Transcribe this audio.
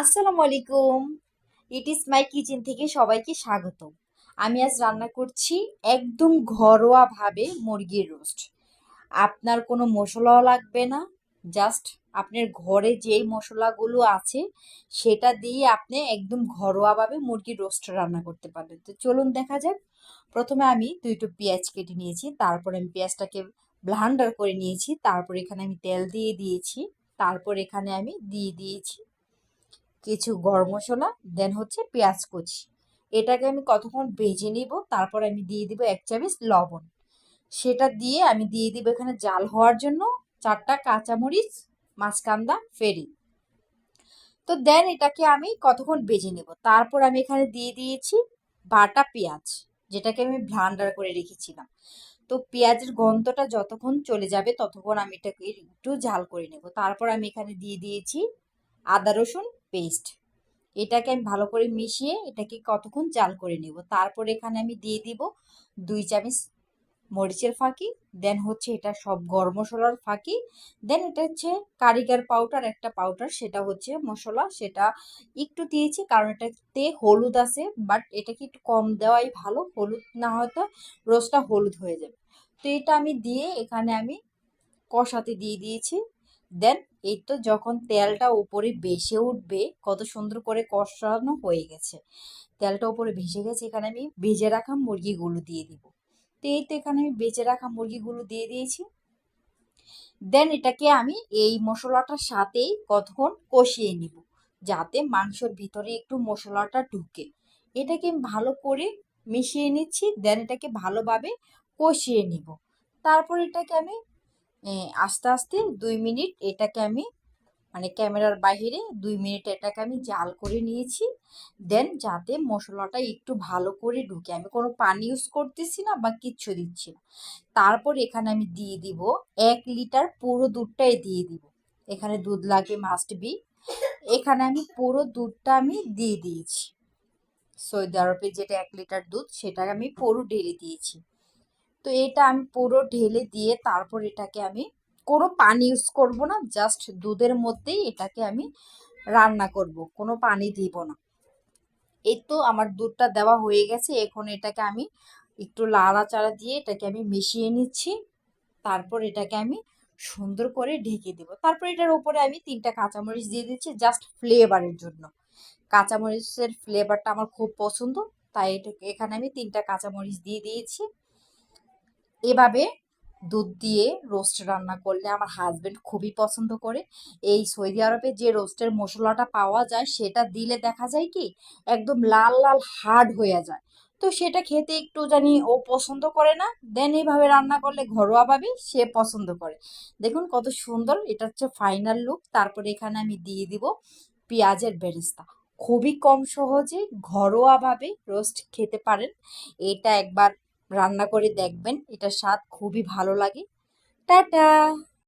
আসসালামু আলাইকুম। It is my kitchen থেকে সবাইকে স্বাগত আমি আজ রান্না করছি একদম ঘরোয়াভাবে মুরগির রোস্ট। আপনার কোনো মশলাও লাগবে না জাস্ট আপনার ঘরে যেই মশলাগুলো আছে সেটা দিয়ে আপনি একদম ঘরোয়াভাবে মুরগির রোস্ট রান্না করতে পারবেন। তো চলুন দেখা যাক। প্রথমে আমি দুইটো পেঁয়াজ কেটে নিয়েছি, তারপর আমি পেঁয়াজটাকে ব্লান্ডার করে নিয়েছি, তারপর এখানে আমি তেল দিয়ে দিয়েছি, তারপর এখানে আমি দিয়ে দিয়েছি কিছু গরম মশলা দেন হচ্ছে পেঁয়াজ কুচি। এটাকে আমি কতক্ষণ ভেজে নিব, তারপর আমি দিয়ে দিব এক চামচ লবণ। সেটা দিয়ে আমি দিয়ে দিব এখানে জাল হওয়ার জন্য চারটা কাঁচামরিচ মাছকান্দা ফেরি। তো দেন এটাকে আমি কতক্ষণ ভেজে নেব, তারপর আমি এখানে দিয়ে দিয়েছি বাটা পেঁয়াজ, যেটাকে আমি ব্লান্ডার করে রেখেছিলাম। তো পেঁয়াজের গন্ধটা যতক্ষণ চলে যাবে ততক্ষণ আমি এটাকে একটু ঝাল করে নেব। তারপর আমি এখানে দিয়ে দিয়েছি আদা রসুন পেস্ট এটাকে আমি ভালো করে মিশিয়ে এটাকে কতক্ষণ চাল করে নেব। তারপর এখানে আমি দিয়ে দিব দুই চামচ মরিচের ফাঁকি দেন হচ্ছে এটা সব গরম মশলার ফাঁকি দেন এটা হচ্ছে কারিগার পাউডার একটা পাউডার সেটা হচ্ছে মশলা, সেটা একটু দিয়েছি কারণ এটাতে হলুদ আছে বাট এটাকে একটু কম দেওয়াই ভালো, হলুদ না হয়তো রোজটা হলুদ হয়ে যাবে। তো এটা আমি দিয়ে এখানে আমি কষাতে দিয়ে দিয়েছি। দেন এই তো যখন তেলটা উপরে ভেসে উঠবে, কত সুন্দর করে কষানো হয়ে গেছে। তেলটা উপরে ভেসে গেছে, এখানে আমি ভেজে রাখা মুরগিগুলো দিয়ে দিব। তো এই তো এখানে আমি বেঁচে রাখা মুরগিগুলো দিয়ে দিয়েছি। দেন এটাকে আমি এই মশলাটার সাথেই কতক্ষণ কষিয়ে নিব, যাতে মাংসর ভিতরে একটু মশলাটা ঢুকে। এটাকে ভালো করে মিশিয়ে নিচ্ছি দেন এটাকে ভালোভাবে কষিয়ে নিব। তারপর এটাকে আমি আস্তে আস্তে দুই মিনিট এটাকে আমি মানে ক্যামেরার বাহিরে দুই মিনিট এটাকে আমি জাল করে নিয়েছি। দেন যাতে মশলাটা একটু ভালো করে ঢুকে। আমি কোনো পানি ইউজ করতেছি না বা কিচ্ছু দিচ্ছি না। তারপর এখানে আমি দিয়ে দিব এক লিটার পুরো দুধটাই দিয়ে দিব। এখানে দুধ লাগবে মাস্ট বি এখানে আমি পুরো দুধটা আমি দিয়ে দিয়েছি। সৌদি আরবে যেটা এক লিটার দুধ সেটা আমি পুরো ঢেলে দিয়েছি। তো এটা আমি পুরো ঢেলে দিয়ে তারপর এটাকে আমি কোনো পানি ইউজ করব না জাস্ট দুধের মধ্যেই এটাকে আমি রান্না করব, কোনো পানি দিব না। এই তো আমার দুধটা দেওয়া হয়ে গেছে, এখন এটাকে আমি একটু লাড়াচাড়া দিয়ে এটাকে আমি মিশিয়ে নিচ্ছি, তারপর এটাকে আমি সুন্দর করে ঢেকে দেব। তারপর এটার উপরে আমি তিনটা কাঁচামরিচ দিয়ে দিচ্ছি জাস্ট ফ্লেভারের জন্য। কাঁচামরিচের ফ্লেভারটা আমার খুব পছন্দ, তাই এটাকে এখানে আমি তিনটা কাঁচামরিচ দিয়ে দিয়েছি। এভাবে দুধ দিয়ে রোস্ট রান্না করলে আমার হাজব্যান্ড খুবই পছন্দ করে। এই সৌদি আরবে যে রোস্টের মশলাটা পাওয়া যায়, সেটা দিলে দেখা যায় কি, একদম লাল লাল হার্ড হয়ে যায়। তো সেটা খেতে একটু জানি ও পছন্দ করে না দেন এইভাবে রান্না করলে ঘরোয়াভাবে সে পছন্দ করে। দেখুন কত সুন্দর, এটা হচ্ছে ফাইনাল লুক তারপরে এখানে আমি দিয়ে দিব পেঁয়াজের বেরেস্তা। খুবই কম সহজে ঘরোয়াভাবে রোস্ট খেতে পারেন। এটা একবার রান্না করে দেখবেন এটা স্বাদ খুবই ভালো লাগে। টাটা!